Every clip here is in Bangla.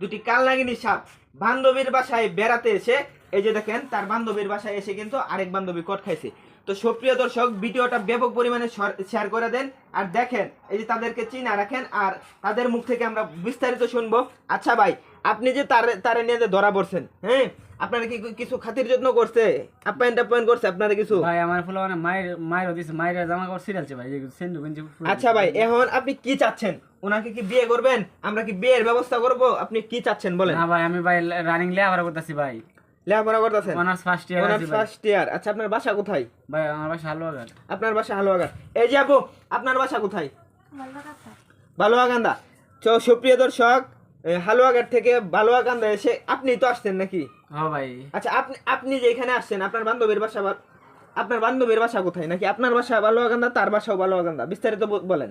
দুটি কালনাগিনী সাপ। বান্ধবীর বাসায় বেড়াতে এসে, এই যে দেখেন, তার বান্ধবীর বাসায় এসে কিন্তু আরেক বান্ধবী কট খাইছে। তো সুপ্রিয় দর্শক ভিডিওটা ব্যাপক পরিমাণে শেয়ার করে দেন। আর দেখেন এই যে তাদেরকে চিনা রাখেন আর তাদের মুখ থেকে আমরা বিস্তারিত শুনব। আচ্ছা ভাই আপনি যে তার তারে নিয়ে ধরা পড়ছেন হ্যাঁ? আপনারা কি কিছু খাতির যত্ন করছে? আপ্যায়ন টাপ্যায়ন করছে আপনারা কিছু? ভাই আমার ফুলা মানে মায়ের মায়ের দিছে মায়ের জামা কাপড় সিরিয়ালছে ভাই এই সেন্ডু গঞ্জি আচ্ছা ভাই এখন আপনি কি চাচ্ছেন? ওনাকে কি বিয়ে করবেন? আমরা কি বিয়ের ব্যবস্থা করব? আপনি কি চাচ্ছেন বলেন। না ভাই আমি ভাই রানিং লে আবার করতেছি ভাই। লেখাপড়া করতেছেন? অনার্স ফার্স্ট ইয়ার ভাই ফার্স্ট ইয়ার আচ্ছা আপনার বাসা কোথায়? ভাই আমার বাসা হালুয়াঘাট। আপনার বাসা হালুয়াঘাট। এই যে আপু আপনার বাসা কোথায়? বালুয়াকান্দা। তো সুপ্রিয় দর্শক হালুয়াঘাট থেকে বালুয়াকান্দা এসে আপনি তো আসছেন নাকি? হ্যাঁ ভাই। আচ্ছা আপনি আপনি যে এখানে আসছেন আপনার বান্ধবীর বাসা আপনার বান্ধবীর বাসা কোথায় নাকি? আপনার বাসা বালুয়াকান্দা তার বাসাও বালুয়াকান্দা? বিস্তারিত বলেন।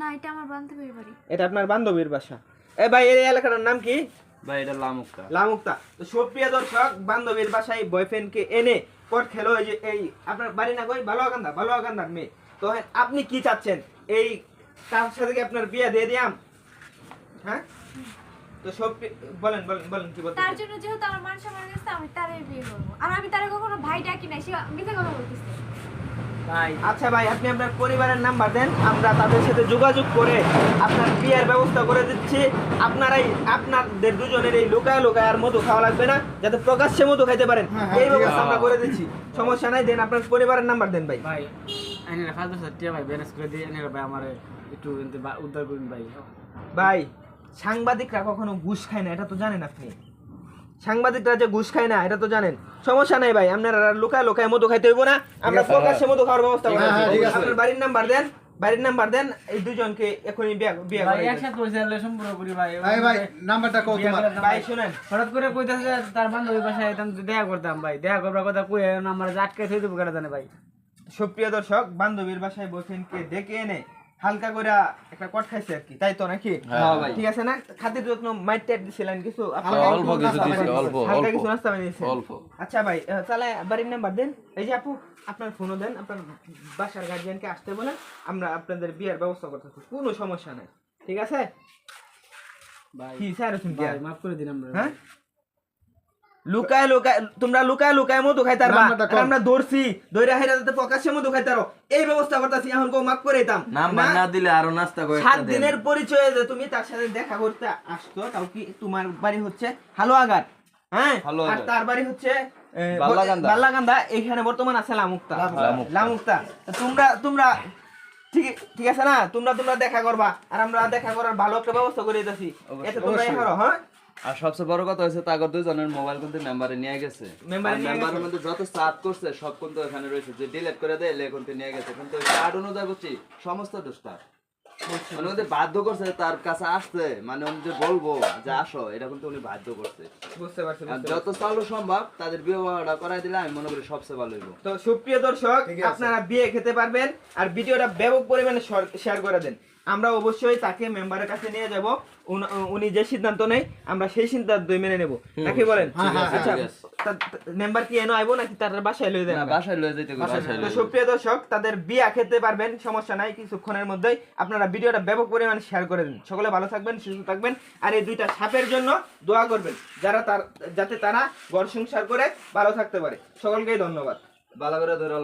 না এটা আমার বান্ধবীর বাড়ি। এটা আপনার বান্ধবীর বাসা। এ ভাই এই এলাকাটার নাম কি? ভাই এটা লামুকটা। লামুক্তা তো সুপ্রিয় দর্শক বান্ধবীর বাসায় বয়ফ্রেন্ডকে এনে পর খেলো এই যে এই আপনার বাড়ি না কই? বালুয়াকান্দা বালুয়াকান্দার মেয়ে। তো হ্যাঁ, আপনি কি চাচ্ছেন? এই তার সাথে কি আপনার বিয়ে দিয়ে দিয়াম হ্যাঁ? তো সব বলেন বলেন বলেন কি বলতে তার জন্য যেহেতু আমার মান সম্মান গেছে আমি তারে বিয়ে করব। আর আমি তারে কখনো ভাই ডাকি নাই সে মিথ্যা কথা বলতেছে। আচ্ছা ভাই আপনি আপনার পরিবারের নাম্বার দেন আমরা তাদের সাথে যোগাযোগ করে আপনার বিয়ের ব্যবস্থা করে দিচ্ছি। আপনারাই আপনাদের দুজনের এই লুকায় লুকায় আর মধু খাওয়া লাগবে না যাতে প্রকাশ্যে মধু খাইতে পারেন। এই ব্যবস্থা আমরা করে দিচ্ছি। সমস্যা নাই দেন আপনার পরিবারের নাম্বার দেন ভাই। ভাই এনে ফালতু সাথে ভাই ব্যালেন্স করে দিয়ে ভাই আমার একটু এনতে উদ্ধার করুন ভাই। ভাই সাংবাদিকরা কখনো ঘুষ খায় না এটা তো জানেন আপনি। সাংবাদিকরা যে ঘুষ খায় না এটা তো জানেন। সমস্যা নাই ভাই আপনারা লুকায় লুকায় মধু খাইতে হইব না। আমরা প্রকাশ্যে মধু খাওয়ার ব্যবস্থা করে হ্যাঁ, হ্যাঁ। আপনার বাড়ির নাম্বার দেন বাড়ির নাম্বার দেন এই দুজনকে এখনই বিয়ে বিয়ে ভাই করে। একসাথে পয়সা হলে সম্পর্ক করি ভাই। ভাই ভাই নাম্বারটা কও তোমার। ভাই শুনেন। হঠাৎ করে কইতাছে তার বান্ধবী বাসায় তো দেখা করতাম ভাই। দেখা করবার কথা কই আমার আটকে থই দেবো কেটে জানে ভাই। সুপ্রিয় দর্শক বান্ধবীর বাসায় বয়ফ্রেন্ডকে ডেকে এনে হালকা করে একটা কট খাইছে আর কি তাই তো নাকি? হ্যাঁ ঠিক আছে না? খাতির যত্ন মাইট টাইট দিছিলেন কিছু? অল্প কিছু দিছি, অল্প, হালকা অল্প। কিছু নাস্তা বানিয়েছেন অল্প। আচ্ছা ভাই তাহলে বাড়ির নাম্বার দেন। এই যে আপু আপনার ফোনও দেন আপনার বাসার গার্জিয়ানকে আসতে বলেন আমরা আপনাদের বিয়ের ব্যবস্থা করতেছি কোনো সমস্যা নাই। ঠিক আছে? ভাই কি স্যার মাফ করে দিন আমরা। হ্যাঁ? লুকায় লুকায় তোমরা লুকায় লুকায় মধু খাইতার বা আমরা ধরছি দইরা হেরা যাতে প্রকাশ্যে মধু খাইতারো এই ব্যবস্থা করতেছি এখন কো মাফ করে দিতাম। নাম্বার না? না দিলে আরও নাস্তা করে সাত দিনের পরিচয়ে যে তুমি তার সাথে দেখা করতে আসতো তাও কি তোমার বাড়ি হচ্ছে হালুয়াঘাট। হ্যাঁ? আর তার বাড়ি হচ্ছে এখানে বর্তমান আছে লামুক্তা। লামুক্তা। তোমরা তোমরা ঠিক ঠিক আছে না? তোমরা তোমরা দেখা করবা। আর আমরা দেখা করার ভালো একটা ব্যবস্থা করে দিতেছি। এতে তোমরা করো হ্যাঁ? আর সবচেয়ে বড় কথা হয়েছে তাগর দুজনের মোবাইল কিন্তু মেম্বারে নিয়ে গেছে। মেম্বারের মধ্যে যত সাত করছে সব কিন্তু এখানে রয়েছে। যে ডিলিট করে দেয় কিন্তু নিয়ে গেছে। কিন্তু কার্ড অনুযায়ী বুঝছি সমস্ত দোষটা মানে ওদের বাধ্য করছে তার কাছে আসতে মানে বলব যে আসো এটা কিন্তু উনি বাধ্য করছে। বুঝতে পারছি যত চালু সম্ভব তাদের বিবাহটা করাই দিলে আমি মনে করি সবচেয়ে ভালো হইব। তো সুপ্রিয় দর্শক আপনারা বিয়ে খেতে পারবেন আর ভিডিওটা ব্যাপক পরিমাণে শেয়ার করে দেন। আমরা অবশ্যই তাকে মেম্বারের কাছে নিয়ে যাব। উনি যে সিদ্ধান্ত নেই আমরা সেই সিদ্ধান্ত মেনে নেব। নাকি বলেন? হ্যাঁ, হ্যাঁ, আচ্ছা। মেম্বার কি এনো আইবো নাকি তার বাসায় লয়ে দেন বাসায় লয়ে যাইতে তো সুপ্রিয় দর্শক তাদের বিয়া খেতে পারবেন সমস্যা নাই কিছুক্ষণের মধ্যেই। আপনারা ভিডিওটা ব্যাপক পরিমাণে শেয়ার করে দিন। সকলে ভালো থাকবেন সুস্থ থাকবেন। আর এই দুইটা সাপের জন্য দোয়া করবেন যারা তার যাতে তারা ঘর সংসার করে ভালো থাকতে পারে। সকলকেই ধন্যবাদ। ভালো করে ধরে